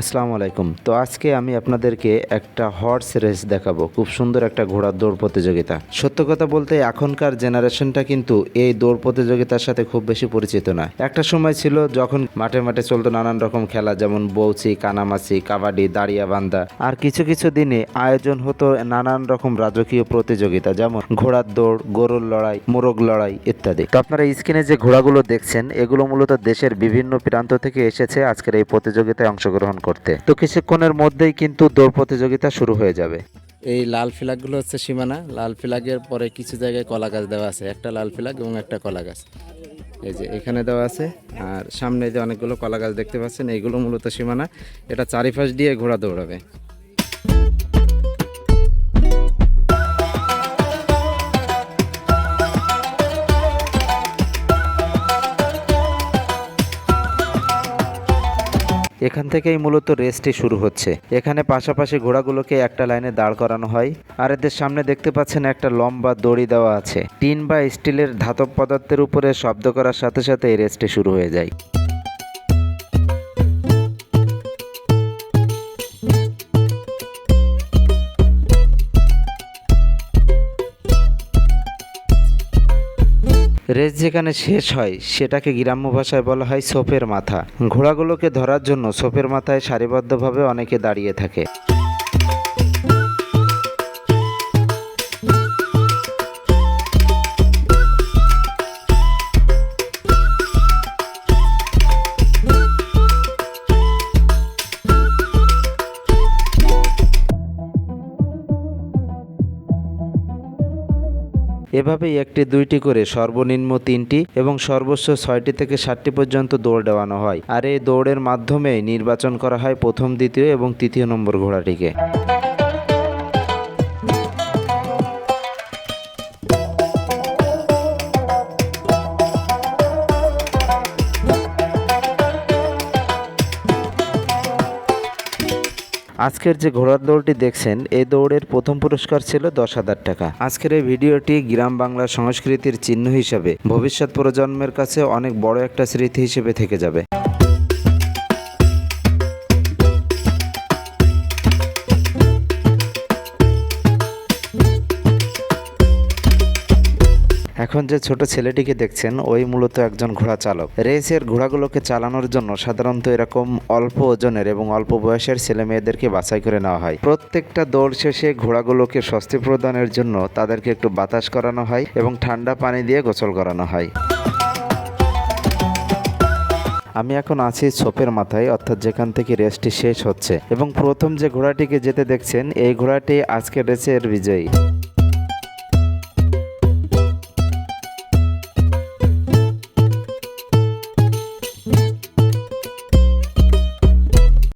আসসালামু আলাইকুম। তো আজকে আমি আপনাদেরকে একটা হর্স রেস দেখাবো। খুব সুন্দর একটা ঘোড়ার দৌড় প্রতিযোগিতা। সত্য কথা বলতে এখনকার জেনারেশনটা কিন্তু এই দৌড় প্রতিযোগিতার সাথে খুব বেশি পরিচিত না। একটা সময় ছিল যখন মাঠে মাঠে চলতো নানান রকম খেলা, যেমন বৌচি, কানামাছি, কাবাডি দাঁড়িয়া বান্দা আর কিছু কিছু দিনে আয়োজন হতো নানান রকম রাজকীয় প্রতিযোগিতা, যেমন ঘোড়ার দৌড়, গরুর লড়াই, মোরগ লড়াই ইত্যাদি। তো আপনারা স্ক্রিনে যে ঘোড়াগুলো দেখছেন, এগুলো মূলত দেশের বিভিন্ন প্রান্ত থেকে এসেছে। আজকের এই প্রতিযোগিতায় অংশগ্রহণ করতে। তো কিছুক্ষণের মধ্যেই কিন্তু দৌড় প্রতিযোগিতা শুরু হয়ে যাবে। এই লাল ফ্ল্যাগগুলো হচ্ছে সীমানা। লাল ফ্ল্যাগের পরে কিছু জায়গায় কলা গাছ দেওয়া আছে। একটা লাল ফ্ল্যাগ এবং একটা কলা গাছ। এই যে এখানে দেওয়া আছে। আর সামনে যে অনেকগুলো কলা গাছ দেখতে পাচ্ছেন, এইগুলো মূলত সীমানা। এটা চারিপাশ দিয়ে ঘোড়া দৌড়াবে। এখান থেকেই মূলত রেসটি শুরু হচ্ছে। এখানে পাশাপাশি ঘোড়াগুলোকে একটা লাইনে দাঁড় করানো হয়। আর এদের সামনে দেখতে পাচ্ছেন একটা লম্বা দড়ি দেওয়া আছে। টিন বা স্টিলের ধাতব পদার্থের উপরে শব্দ করার সাথে সাথে এই রেসটি শুরু হয়ে যায়। রেস যেখানে শেষ হয়, সেটাকে গ্রাম্য ভাষায় বলা হয় সোপের মাথা। ঘোড়াগুলোকে ধরার জন্য সোপের মাথায় সারিবদ্ধভাবে অনেকে দাঁড়িয়ে থাকে। এভাবেই একটি, দুইটি করে সর্বনিম্ন তিনটি এবং সর্বোচ্চ ছয়টি থেকে সাতটি পর্যন্ত দৌড় দেওয়ানো হয়। আর এই দৌড়ের মাধ্যমে নির্বাচন করা হয় প্রথম, দ্বিতীয় এবং তৃতীয় নম্বর ঘোড়াটিকে। আজকের যে ঘোড়ার দৌড়টি দেখছেন, এই দৌড়ের প্রথম পুরস্কার ছিল দশ হাজার টাকা। আজকের এই ভিডিওটি গ্রাম বাংলার সংস্কৃতির চিহ্ন হিসাবে ভবিষ্যৎ প্রজন্মের কাছে অনেক বড় একটা স্মৃতি হিসেবে থেকে যাবে। এখন যে ছোট ছেলেটিকে দেখছেন, ওই মূলত একজন ঘোড়া চালক। রেসের ঘোড়াগুলোকে চালানোর জন্য সাধারণত এরকম অল্প ওজনের এবং অল্প বয়সের ছেলে মেয়েদেরকে বাছাই করে নেওয়া হয়। প্রত্যেকটা দৌড় শেষে ঘোড়াগুলোকে স্বস্তি প্রদানের জন্য তাদেরকে একটু বাতাস করানো হয় এবং ঠান্ডা পানি দিয়ে গোসল করানো হয়। আমি এখন আছি ছোপের মাথায়, অর্থাৎ যেখান থেকে রেসটি শেষ হচ্ছে। এবং প্রথম যে ঘোড়াটিকে যেতে দেখছেন, এই ঘোড়াটি আজকের রেসের বিজয়ী।